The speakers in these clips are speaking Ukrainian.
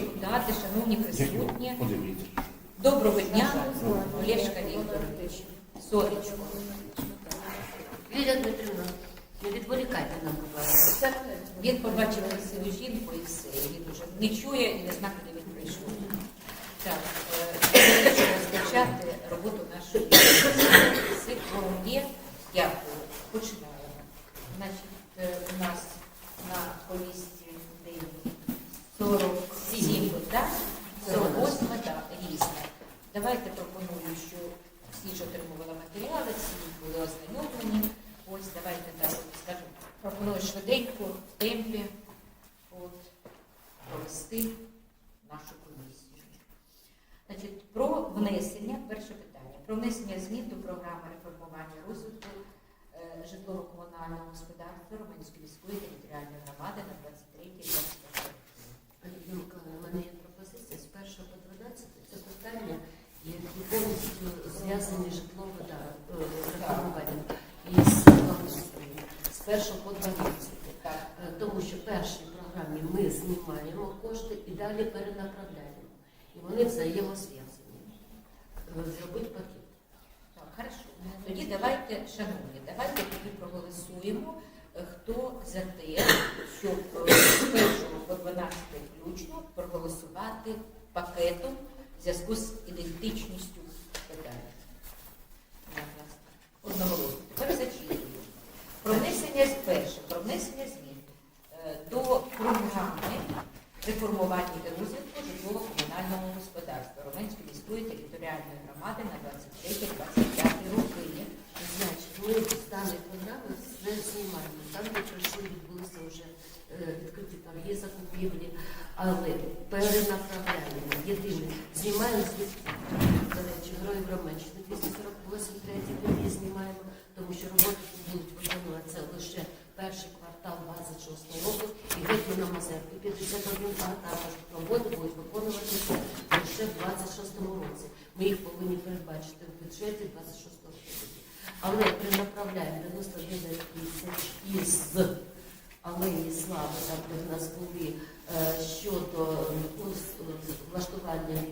депутати, шановні присутні, доброго дня, Олєшка Вікторович, Сонечко. Лілія Дмитрівна, не відволікайте нам, будь ласка. Він побачив красиву жінку і все. Він уже не чує і не знає, куди він прийшов. Так, е, хочу розпочати роботу нашої є. Дякую. починаю. Значить, е, у нас на повісті 40 сім питань, це восьме різне. Давайте пропоную, що всі ж отримували матеріали, всі були ознайомлені. Ось давайте так скажу. Пропоную швиденько в темпі от, провести нашу комісію. Значить, Про внесення, перше питання, про внесення змін до програми реформування розвитку е, житлово-комунального господарства Романської міської територіальної громади на 20. І вони взаємозв'язані. Е, Зробити пакет. Так, хорошо. Тоді давайте, шановні, давайте тоді проголосуємо, е, хто за те, щоб е, з 1 по 12 включно проголосувати пакетом в зв'язку з ідентичністю питань. Одноголосно. Тепер зачитуємо. Про внесення перше, про внесення змін е, до програми реформування і розвитку житлово-комунального господарства Романської міської територіальної громади на 23-25 роки. Значить, ми з даної все знімаємо. Там, де пройшли, відбулися вже е, відкриті є закупівлі, але перенаправляємо. Єдине, знімаємо з до речі, героїв Романщини 248 третій тоді знімаємо, тому що роботи тут будуть виконуватися лише перший квартал 26 року і геть на Мазерки 51 а також роботи будуть виконуватися лише в 26 році. Ми їх повинні передбачити в бюджеті 26 року. Але перенаправляємо 99 тисяч із алеї слави, там де в нас були е, щодо ну, з- з- влаштування е,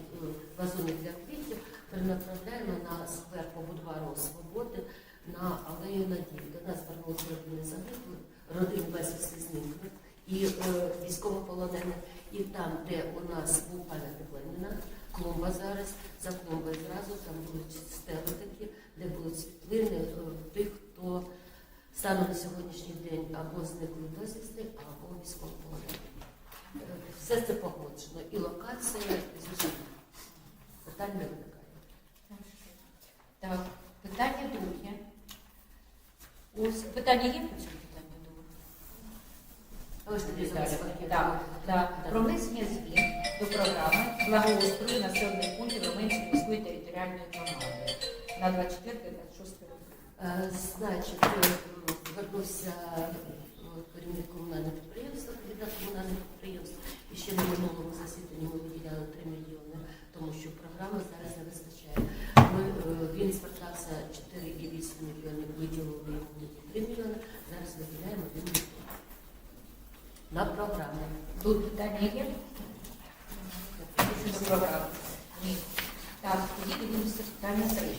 вазонів для квітів, перенаправляємо на сквер по бульвару Свободи на алею Надії. До нас звернулися родини загиблих, родин безвісти зниклих і е, військовополонених. І там, де у нас був пам'ятник Леніна, клумба зараз, за клумбою зразу там будуть стели такі, де будуть світлини тих, хто станом на сьогоднішній день або зникли безвісти, або військовополонені. Все це погоджено. І локація, звичайно. Питань не виникає. Так, питання друге. Ось питання є Так, так. Про внесення змін до програми благоустрою населених пунктів Романської міської територіальної громади на 24-26 роки. Е, Значить, е, звернувся е, керівник комунального підприємства, кандидат комунальних підприємств. І ще на минулому засіданні ми виділяли 3 мільйони, тому що програми зараз не вистачає. Ми, він звертався 4,8 мільйонів, виділили йому 3 мільйони, зараз виділяємо 1 мільйон. На програму. Тут питання є? Ні. Так, тоді дивимося питання третє.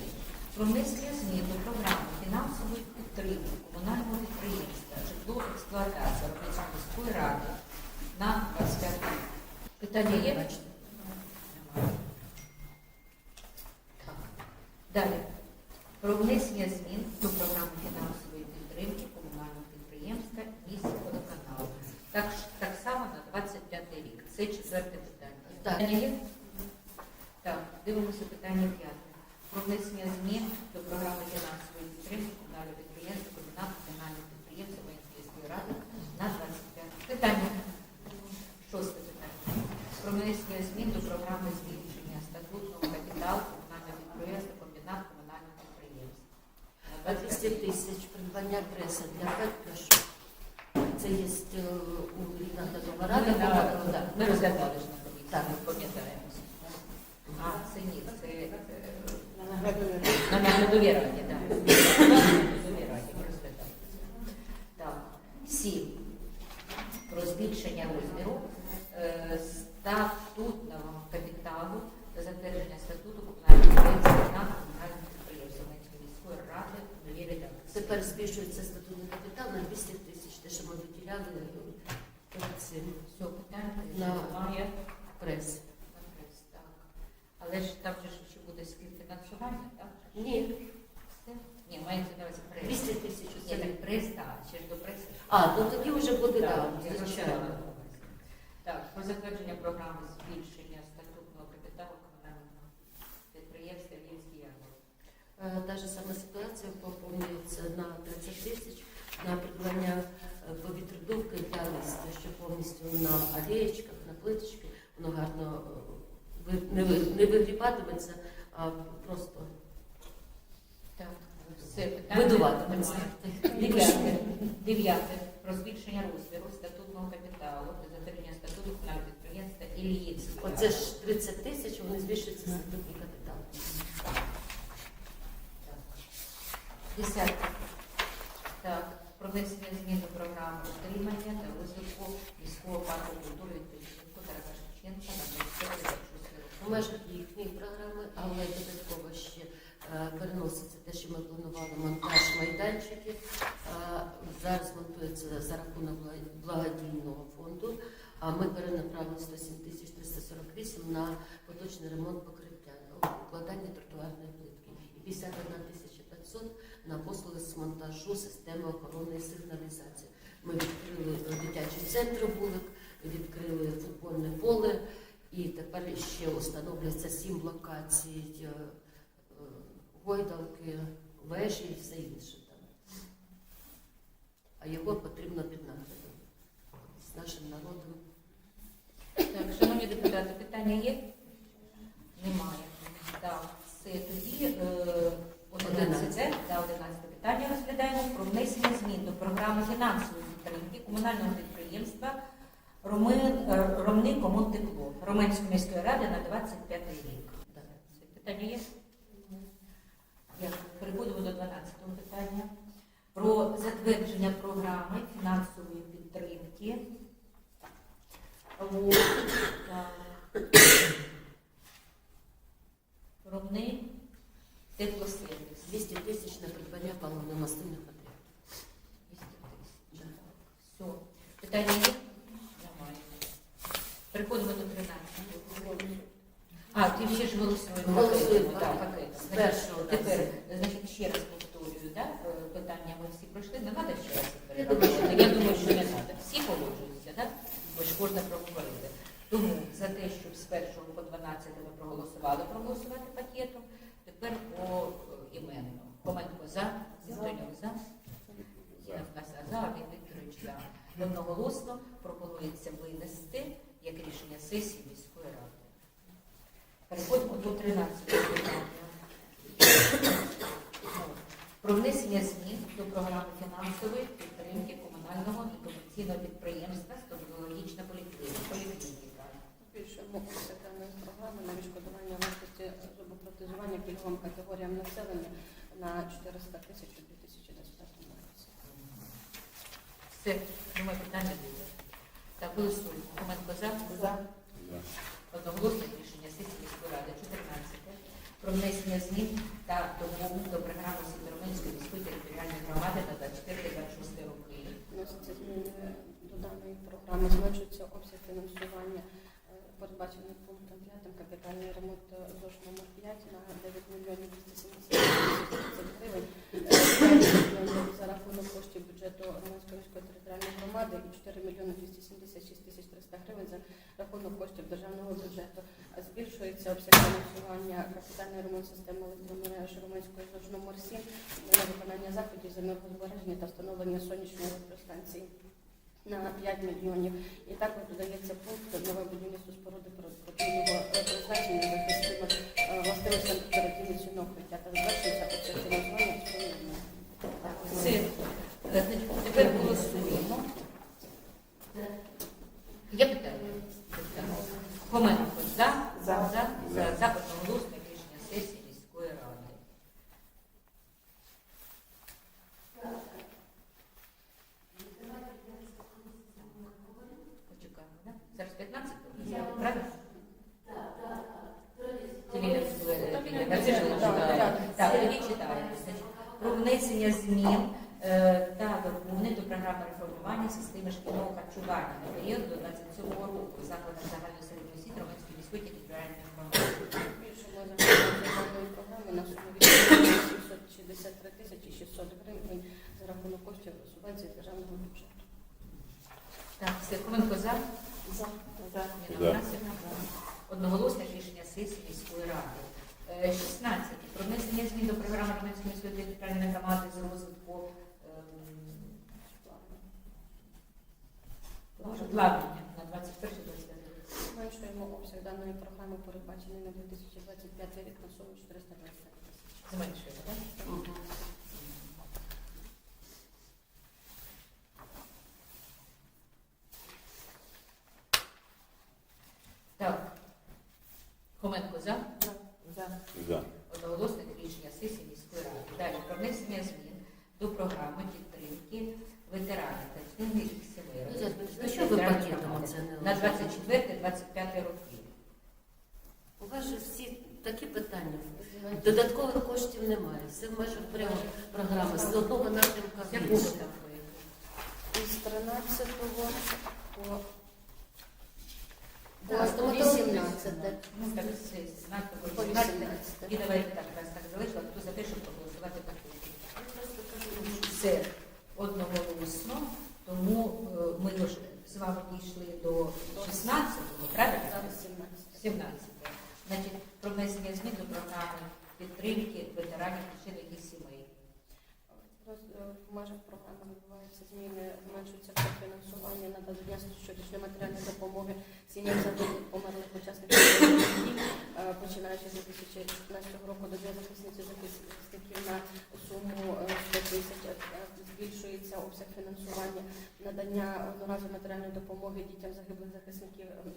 Про внесення змін до програми фінансової підтримки комунального підприємства житло експлуатація Романської міської ради на 25 рік. Питання є? Так. Далі. Про внесення змін до програми фінансової підтримки комунального підприємства місця водоканалу. Так, ж- так само на 25 рік. Це четверте питання. Так. Є? Так, дивимося питання п'яте. Про внесення змін до програми фінансової підтримки комунального підприємства, комбінату комунального підприємства Воєнської ради на 25 питання. Шосте питання. Про внесення змін до програми збільшення статутного капіталу комунального підприємства, комбінат комунального підприємства. А 200 тисяч придбання преси для ПЕК. Це є е, у Ріната Товарада. Ми розглядали Так. ми пам'ятаємо. А, це ні, це е, на наглядовій раді, так. На наглядовій раді ми розглядали. Так, сім. Про збільшення розміру е, ставки статутного капіталу та затвердження статуту комунального підприємства на комунальне підприємство Менської міської ради в новій редакції. Тепер збільшується статутний капітал на 200 тисяч, те, що ми виділяли перед цим Все, питання На- немає. прес. На прес, так. Але ж там же ж ще буде співфінансування, так? Ні, Все? Ні, мається на увазі прес. 200 тисяч. Ні, Це... так прес, так, ще ж до преси. А, ну тоді вже буде, Так, так, я звичайно. звичайно. Так, про затвердження програми збільшення статутного капіталу комунального підприємства Львівський ярмарок. Е, Та ж сама ситуація поповнюється на 30 тисяч на придбання е, повітродувки для листа, що повністю на алеєчках, на плиточки, воно гарно е, не, вигрібатиметься, а просто Так, все видуватиметься. Дев'яте. Дев'яте. Про збільшення розміру статутного капіталу та затвердження статуту комунального підприємства Ільївський. Оце ж 30 тисяч, вони збільшуються статутний капітал. Десяте. Так, про внесення змін до програми утримання та розвитку міського парку культури відпочинку Тараса Шевченка на 26 У межах їхньої програми, але додатково ще е, переноситься те, що ми планували монтаж майданчиків. Е, Зараз монтується за рахунок благодійного фонду, а ми перенаправили 107 тисяч 348 на поточний ремонт покриття, укладання тротуарної плитки і 51 тисяча 500 на послуги з монтажу системи охорони і сигналізації. Ми відкрили е, дитячий центр вулик, відкрили футбольне поле. І тепер ще встановлюється сім локацій, е, е, гойдалки, вежі і все інше там. А його потрібно під наглядом з нашим народом. Так, шановні депутати, питання є? Немає. Так, все тоді е, 11, да, 11 питання розглядаємо про внесення змін до програми фінансової підтримки комунального підприємства е, Ромни Комунтепло Роменської міської ради на 25 рік. Питання є? Дякую. Переходимо до 12 питання. Про затвердження програми фінансової підтримки. От, так. Ромни теплосервіс. 200 тисяч на придбання паливно-мастильних матеріалів. 200 тисяч. Да. Все. Питання є? Немає. Переходимо до 13. А, ти ще ж голосуємо. Голосуємо, Так, так. пакетом. З Значить, першого Тепер, так. значить, ще раз повторюю, да? е, питання ми всі пройшли, не треба ще раз їх Я думаю, що перераховувати? ні. Я думаю, що не треба. Всі погоджуються, да? бо ж кожна проговорити. Тому за те, щоб з 1 по 12 ми проголосували, проголосувати пакетом, тепер по е, іменно. Хоменко за, Антонюк за, Євгаса за, Армін Вікторович за. Одноголосно пропонується винести як рішення сесії міської ради. Переходимо до 13 питання. Про внесення змін до програми фінансової підтримки комунального і комерційного підприємства стоматологічна поліклініка. Збільшуємо обсяг програми на відшкодування вартості зубопротезування пільговим категоріям населення на 400 тисяч у 2025 році. Все, думаю, питання буде. Так, голосуємо. Коменко за? За. Одноголосне рішення сесії міської ради 14 про внесення змін та допомогу до програми Сєвєроминської міської територіальної громади на 24-26 роки. Вносяться зміни до даної програми, зменшується обсяг фінансування, передбачених передбачений пунктом 5 капітальний ремонт е, ЗОЖ номер 5 на 9 мільйонів 270 тисяч гривень. Е, 5 мільйонів за рахунок коштів бюджету Романської міської територіальної громади і 4 мільйони 276 тисяч 300 гривень за рахунок коштів державного бюджету. А Збільшується обсяг фінансування капітальний ремонт системи електромереж Романської ЗОЖ номер 7 на виконання заходів з енергозбереження та встановлення сонячної електростанції на 5 мільйонів. І також додається пункт нове будівництво споруди продуктивного призначення захистимо властивостям оперативного укриття та завершується обсяг фінансування. Е, Тепер голосуємо. Є питання? Хоменко за, за, за, за, за. Одноголосне рішення сесії міської ради. Почекаємо. Зараз 15 правильно? Е, так, тоді. Про внесення змін е, та доповнень до програми реформування системи шкільного харчування на період до 27 року. В закладах загальної територіальної громади. Програми на суму від 763 тисячі 600 гривень за рахунок коштів субвенції державного бюджету. Так, Сергієнко за. За. Власівна. Одноголосне рішення сесії міської ради. Е, 16. Про внесення змін до програми Романської міської територіальної громади з розвитку ем, обладнання на 21-25 Зменшуємо обсяг даної програми, передбачений на 2025 рік на суму 425 тисяч. Зменшуємо, так? Так. Хоменко за. За. За. Одноголосне рішення сесії міської ради. Далі про внесення змін до програми підтримки ветеранів та членів їх сімей. Ну, ну, що ви пакетом не на 24-25 роки. У вас же всі такі питання. Додаткових коштів немає. Все в межах прямо програми. З одного напрямка проєкту? Із 13 по Да, по стоматологія. 18. Ну, так, це знак По такий 18. знак. І давайте так, раз так залишила, хто за те, щоб проголосувати пакет. Я просто кажу, що Це одноголосно, тому е, ми вже з вами дійшли до 16-го, правильно? Зараз 17. 17. Значить, про внесення змін до програми підтримки ветеранів та членів їх сімей. Е, В межах програми відбуваються зміни, зменшується фінансування надання щодо матеріальної допомоги сім'ям загиблих померлих учасників дій, е, починаючи з 2015 року до Дня захисниці захисників на суму е, 100 тисяч. Е, Збільшується обсяг фінансування надання одноразової матеріальної допомоги дітям загиблих захисників е,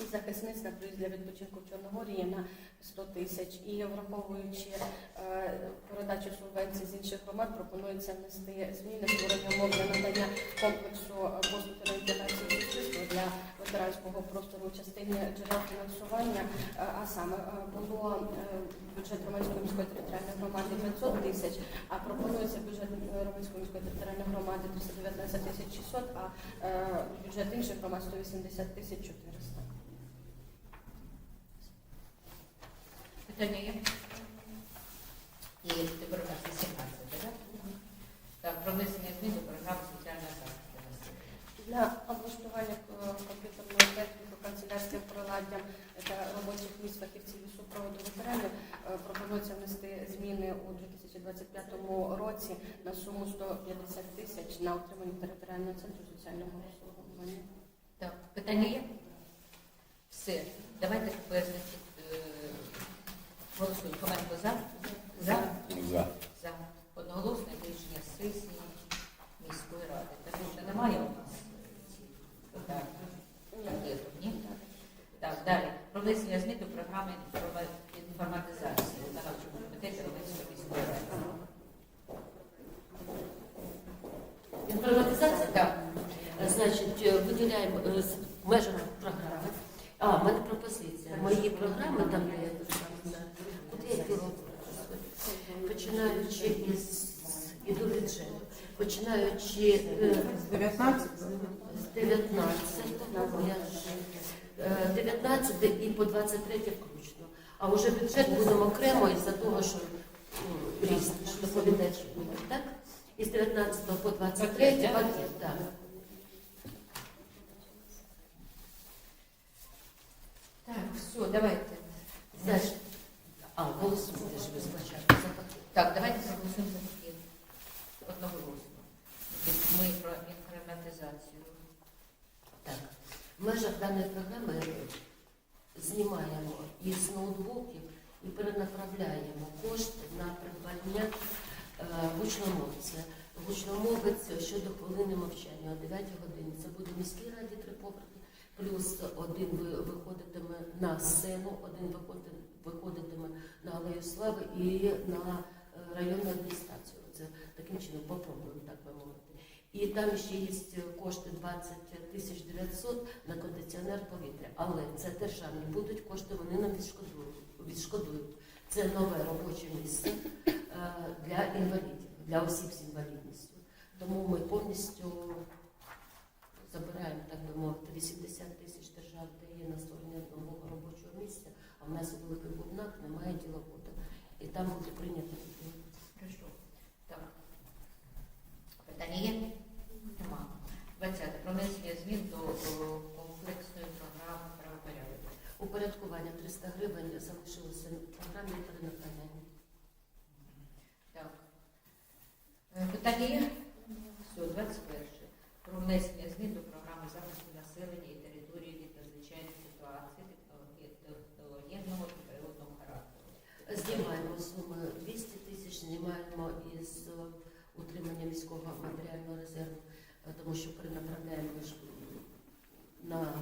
і захисниць на приїзд для відпочинку в Чорногорії на 100 тисяч. І враховуючи е, передачу субвенцій з інших громад, пропонується внести зміни створення умов для надання комплексу е, послуг та суспільства для ветеранського простору у частині джерел фінансування. Е, А саме е, було е, бюджет Романської міської територіальної громади 500 тисяч, а пропонується бюджет е, Романської міської територіальної громади 319 тисяч 600, а е, бюджет інших громад 180 тисяч 400. Питання є? І тепер у нас 18, так? Так, про внесення змін до програми соціального захисту. Для облаштування е, комп'ютерної техніки, канцелярським приладдям та робочих місць фахівців і супроводу ветеранів е, пропонується внести зміни у 2025 році на суму 150 тисяч на отримання територіального центру соціального обслуговування. Так, питання є? Все. Давайте е, голосуємо. Коменко за? За? За. За. Одноголосне рішення сесії міської ради. Так що немає у нас цих питань? Пакету, ні? Так, далі. Про внесення змін до програми інформатизації у нарадчому комітеті Романської міської ради. Інформатизація? Так. Значить, е, виділяємо е, в межах програми. А, в мене пропозиція. Мої програми там є. Починаючи із іду бюджет. Починаючи е, З 19 з 19, я ж, е, 19 і по 23 включно. А вже бюджет будемо окремо із-за того, що ну, різні, що доповідачі будуть, так? Із 19 по 23 Пакет, так. Так, все, давайте. Значить, а, голосуйте ж ви. Так, давайте проголосуємо за пакет одноголосно. Ми про інформатизацію. Так. В межах даної програми знімаємо із ноутбуків і перенаправляємо кошти на придбання е, гучномовця. Гучномовець щодо хвилини мовчання о 9 годині. Це буде в міській раді три поверхи, плюс один ви- виходитиме на сцену, один виходи- виходитиме на Алею Слави і на е, районну адміністрацію. Це таким чином попробуємо, так би мовити. І там ще є кошти 20 тисяч 900 на кондиціонер повітря. Але це державні будуть кошти, вони нам відшкодують. відшкодують. Це нове робоче місце е, для інвалідів, для осіб з інвалідністю. Тому ми повністю забираємо, так би мовити, 80 тисяч держав дає на створення нового робочого місця, а в нас у великих бубнах немає діловода. І там буде прийнято. Хорошо. Так. Питання є? Нема. 20. Про внесення змін до комплексної програми правопорядку. Упорядкування 300 гривень залишилося в програмі перенаправляння. Так. Е, Питання є? Все, 21. Про внесення змін до програми захисту населення і території від надзвичайних ситуацій технологі- технологічного і природного характеру. Знімаємо суми 200 тисяч, знімаємо із е, утримання міського матеріального резерву, е, тому що перенаправляємо ж, м, на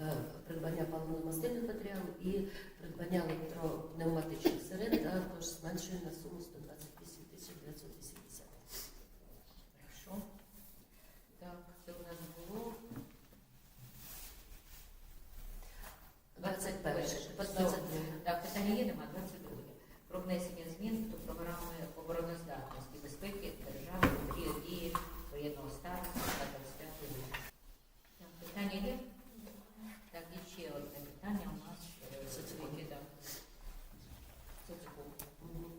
е, придбання паливно-мастильних матеріалів і придбання електропневматичних сирен, також зменшуємо на суму 128 тисяч 980. Хорошо. Так, це у нас було 21. Все. 22. Так, питання є, нема 22. Про внесення змін до програми обороноздатності безпеки держави у період дії воєнного стану на 25 рік. Так, питання є? Так, і ще одне питання у нас е, Соціальне. яке там. Соціальне. Мгм.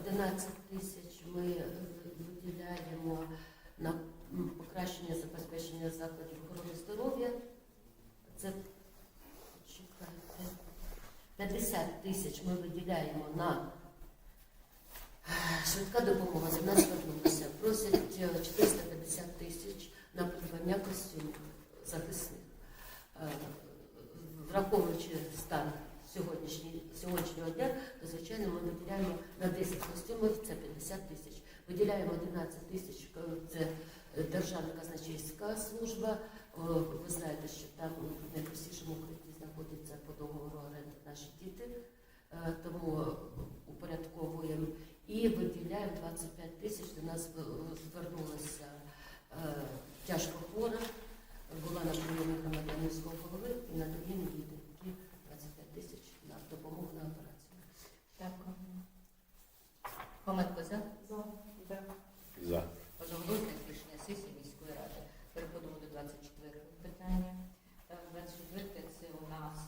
11 тисяч ми е, виділяємо на м, покращення забезпечення закладів охорони здоров'я. Це чекайте, 50 тисяч ми виділяємо на е, швидка допомога. До нас звернулися. Просять е, 450 тисяч на придбання костюмів захисних. Е, Враховуючи стан сьогоднішнього дня, то звичайно ми виділяємо на 10 костюмів, це 50 тисяч. Виділяємо 11 тисяч, е, це е, Державна казначейська служба. Ви знаєте, що там в найпростішому укритті знаходяться по договору оренди наші діти, Е, тому упорядковуємо і виділяємо 25 тисяч. До нас е, звернулася е, тяжко хвора, була на прийомі громадян міського голови і надаємо їй такі 25 тисяч на допомогу на операцію. Так. Хоменко за? За. Одноголосне рішення сесії міської ради. Переходимо до 24 питання. Так, 24 це у нас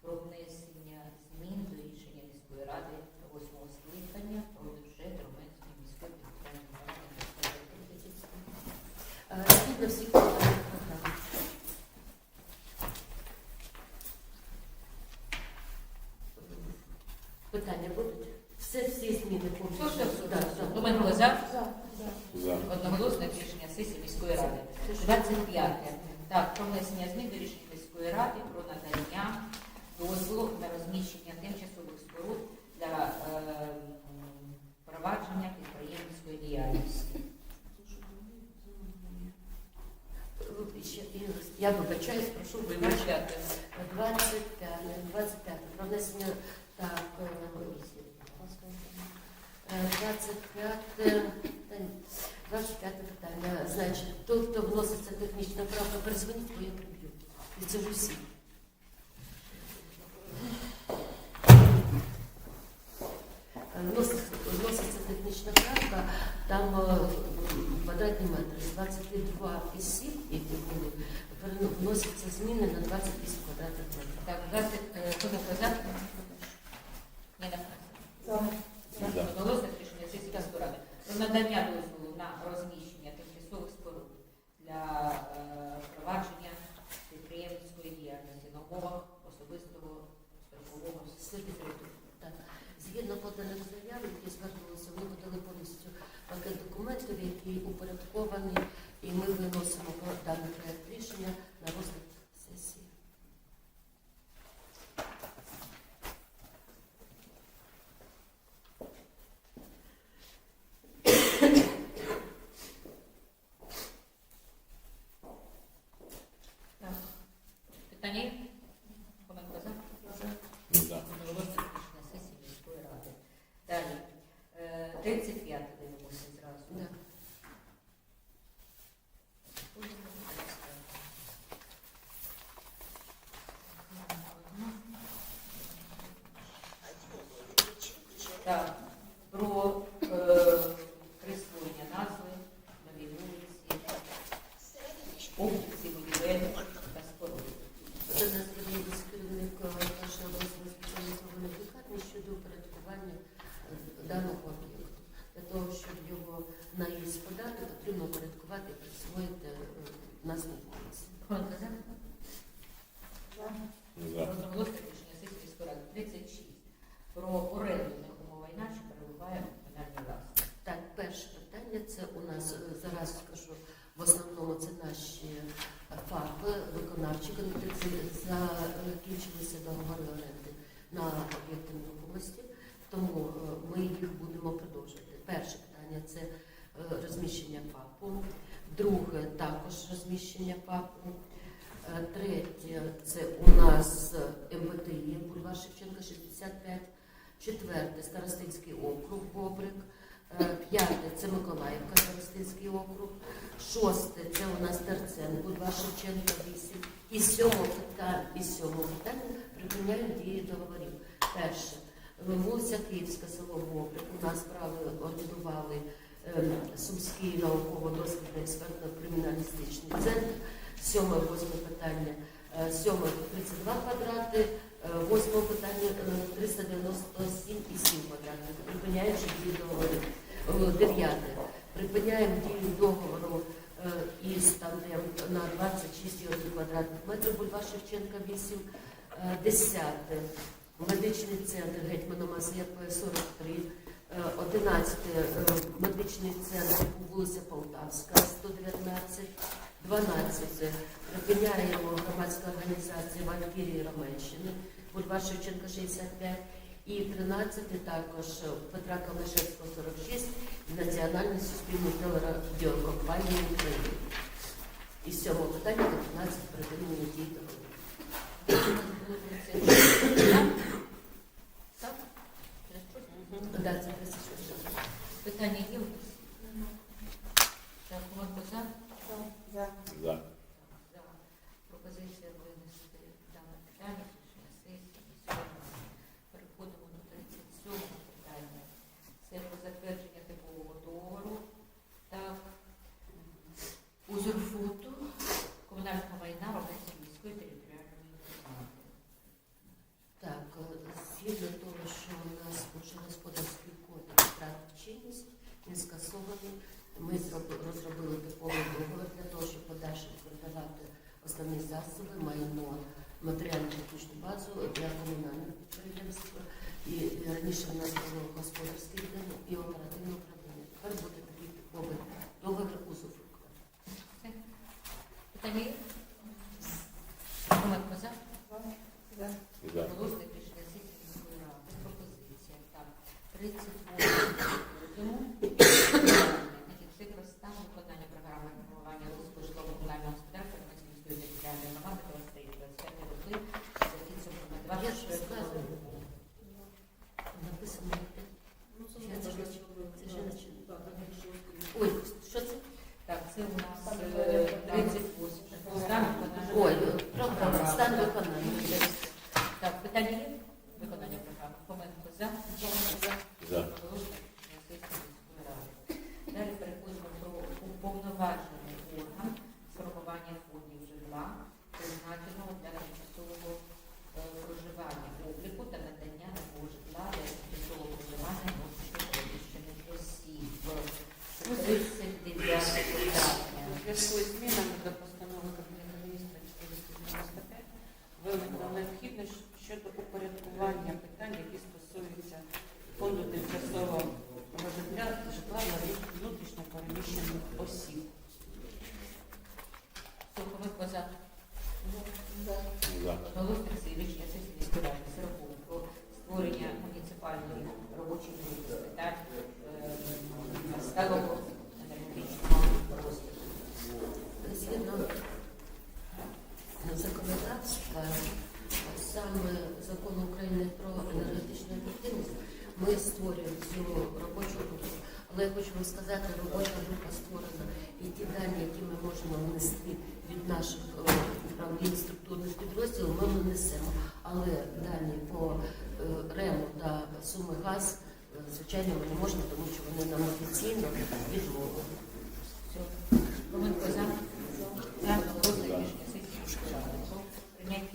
про внесення змін міської ради 8 скликання про бюджет Романської міської територіальної громади. Е, Згідно всіх програмних програм. Питання будуть? Все, всі зміни повністю. Все, все, все. Да, да. Хоменко за? За. Одноголосне рішення сесії міської ради. 25. Так, про внесення змін до рішення міської ради про надання дозволу на розміщення тимчасових споруд для е, м, провадження підприємницької діяльності. Е, Ще, Ігор, я вибачаюсь, прошу вибачення. 25, 25. Про внесення так, е, е, 25, та ні, 25 питання. Значить, той, хто вноситься технічна правка, перезвоніть, бо я приб'ю. І це ж усі. Е, вноситься- технічна правка, там е, квадратні метри, 22 із сім, які були, вносяться зміни на 28 квадратних метрів. Так, 20, е, Хоменко за? Ніна Францівна. За. Одноголосне рішення сесії ради. Про надання дозволу для е, провадження підприємницької діяльності на умовах особистого страхового. Так. Згідно поданих заяв, які звернулися, вони подали повністю пакет документів, який упорядкований, і ми виносимо про- про оренду. експертно-криміналістичний центр, сьоме восьме питання, е, сьоме 32 квадрати, е, восьме питання е, 397,7 квадратів, припиняючи дію договору. Ну, дев'яте. Припиняємо дію договору із там, на 26,1 квадратних метрів бульвар Шевченка 8. Десяте. Медичний центр гетьмана Масія 43. Е, 11 е, медичний центр вулиця Полтавська, 119, 12 припиняємо громадська організація Валькірії Роменщини, Бульвар Шевченка, 65, і 13 також Петра Калишевського, 46, Національної суспільної телерадіокомпанії України. І з цього питання до 15 припинення дій дороги. Да, записуйся. Питання є? Так, Марко, за.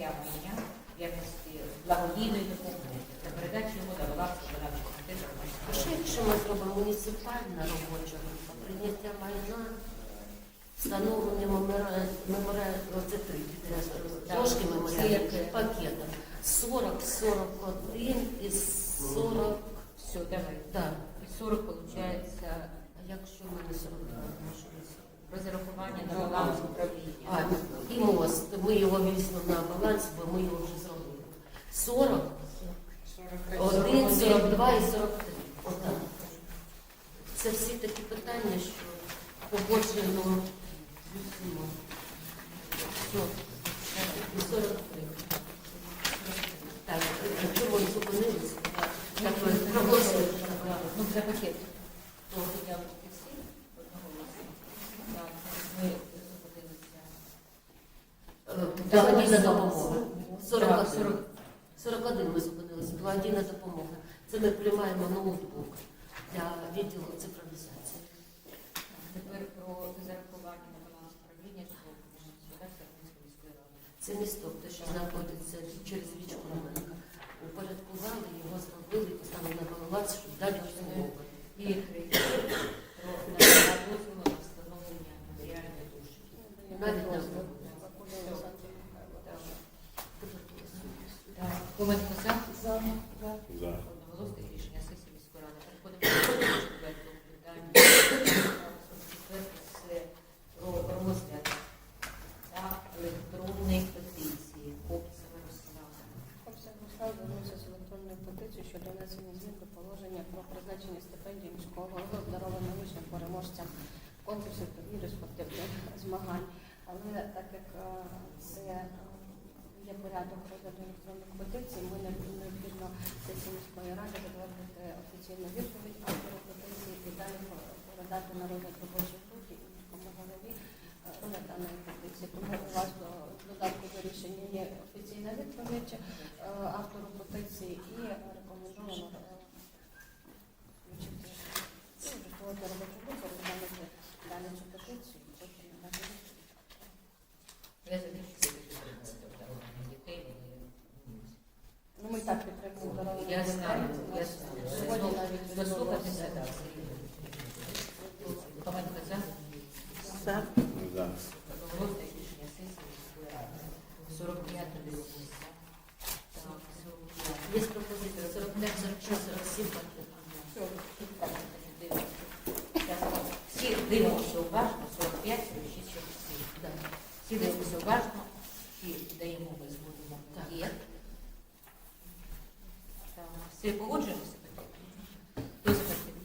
явлення в якості благодійної допомоги та передачі його до власних журналів Швидше ми зробимо муніципальна робоча група, прийняття майна, встановлення меморіального трошки меморіальних пакета. 40-41 і 40. Все, давай. Да. 40 виходить. А якщо ми не 42, може розрахування на баланс управління. І мост. Ми його міцно на баланс, бо ми його вже зробили. 40, 1, 42 і 43. Отак. Це всі такі питання, що погоджено всіма. 43. Так, чому зупинилися? Так, проголосили. Ну, за пакет. Благодійна допомога. 40. 41. 41 ми зупинилися. Благодійна допомога. Це ми приймаємо ноутбук для відділу цифровізації. Тепер про зарахування на баланс ради. Це місто, те, що знаходиться через річку Роменка. Упорядкували його, зробили і поставили на баланс, щоб далі обслуговувати. І третє про надання дозволу на встановлення матеріальної душі. Навіть не дозвіл. знаю. Вакуля Олександр Михайлович. Так, Коменко за. За. За. Одноголосне рішення сесії міської ради. Переходимо до четвертого питання. Четверте це про розгляд та електронної петиції Копцева Руслана. Обсяг Руслав звернувся з електронною петицією щодо внесення змін до положення про призначення стипендії міського голови обдарованим учням переможцям конкурсів турнірів спортивних змагань. Але так як е, це е, є порядок розгляду електронних петицій, ми необхідно сесії міської ради затвердити офіційну відповідь автору петиції і далі передати на розгляд робочих груп і міському голові е, розгляд даної петиції. Тому у вас до додатку до рішення є офіційна відповідь автору петиції і рекомендовано е, включити ну, вже створити робочу групу, розглянути далі цю петицію і потім надати відповідь. Я закінчу підтримувати обдарованих дітей. Ну, ми і так підтримуємо здоров'я. Я знаю, я Нас знаю. Сьогодні навіть Дослухатися, відбулося. так. Коменко за. За. За. Одноголосне рішення сесії міської ради. 45 дивимося. Так, 45. Є пропозиція 45, 46, 47 пакет. Всі дивимося уважно, 45, 46, 47. Да. Всі дивимося уважно, всі даємо ми згодимо пакет. Так, Всі погоджуємося пакет? Хто за пакет?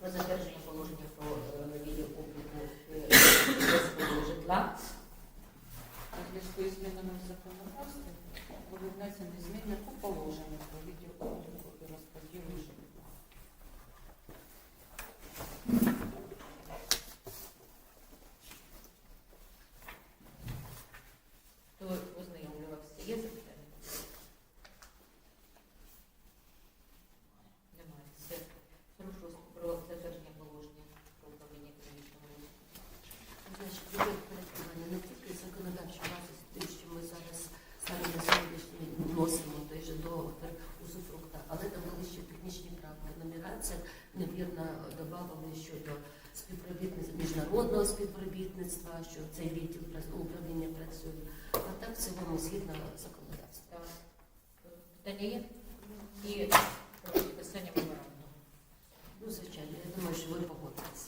Про затвердження положення про е, відділ обліку е, безпеки житла. У зв'язку із змінами в законодавстві були внесені зміни у положення про відділ обліку і розподілу житла. Хто ознайомлювався? Є запитання? Немає. Все. Прошу про затвердження положення про управління економічного розвитку. Значить, буде впорядкування не тільки законодавчої бази тим, що ми зараз саме на сьогоднішній вносимо той же договір усуфрукта, але там були ще технічні правки. Нумерація невірно додавали щодо співробітництва, міжнародного співробітництва, що цей відділ управління працює. А так в цілому згідно законодавства. Питання є? І про підписання меморандуму. Ну, звичайно, я думаю, що ви погодитесь.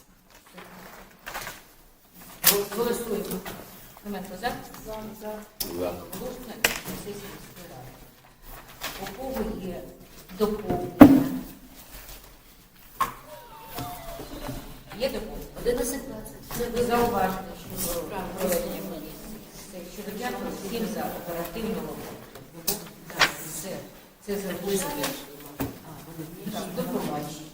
Голосуємо. Коменко за. За. За. За. Голосуємо на сесії міської ради. У кого є доповнення? Є доповнення? 11.20. Це Ви зауважите щодо проведення комісії. Це щодо дякую всім за оперативну роботу. Все. Це за Так, До побачення.